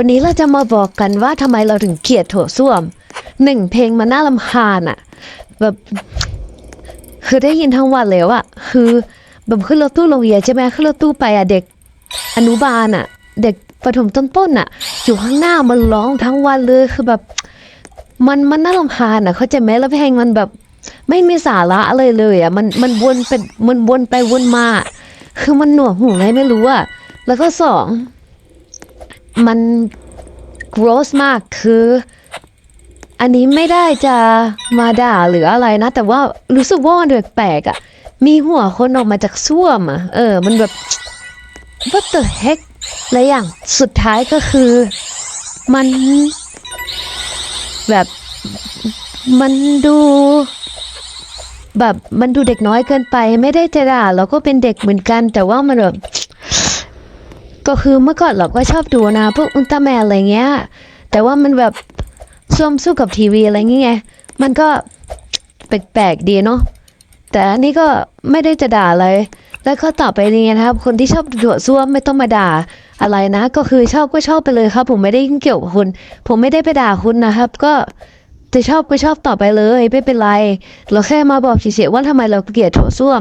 วันนี้เราจะมาบอกกันว่าทำไมเราถึงเกลียดโถส้วมหนึ่งเพลงมันน่ารำคาญอะแบบคือได้ยินทั้งวันเลยอะคือแบบขึ้นรถตู้โรงเรียนใช่ไหมขึ้นรถตู้ไปอะเด็กอนุบาลอะเด็กประถมต้นๆอะอยู่ข้างหน้ามันร้องทั้งวันเลยคือแบบ มันมันน่ารำคาญอะเขาใจไหมแล้วเพลงมันแบบไม่มีสาระอะไรเลยอะมันมันวนเป็นมันวนไปวนมา คือมันหนวกหูไงไม่รู้อะแล้วก็สอง มัน gross มากคือ อันนี้ไม่ได้จะมาด่าหรืออะไรนะ แต่ว่ารู้สึกว่ามันแปลกๆอะมีหัวคนออกมาจากส้วมอะเออ มันแบบ what the heck และอย่างสุดท้ายก็คือ มัน แบบมันดู แบบมันดูเด็กน้อยเกินไป ไม่ได้จะด่าเราก็เป็นเด็กเหมือนกัน แต่ว่ามันแบบ ก็คือเมื่อก่อนเราก็ชอบดูนะ พวกอุลตร้าแมนอะไรเงี้ย แต่ว่ามันแบบซ่วมสู้กับทีวีอะไรเงี้ยมันก็แปลกๆดีเนาะแต่อันนี้ก็ไม่ได้จะด่าอะไรแล้วก็ต่อไปนี้นะครับ คนที่ชอบดูซ่วมไม่ต้องมาด่าอะไรนะ ก็คือชอบก็ชอบไปเลยครับ ผมไม่ได้ยุ่งเกี่ยวกับคุณ ผมไม่ได้ไปด่าคุณนะครับ ก็จะชอบก็ชอบต่อไปเลย ไม่เป็นไร เราแค่มาบอกเฉยๆว่าทำไมเราเกลียดโถส้วม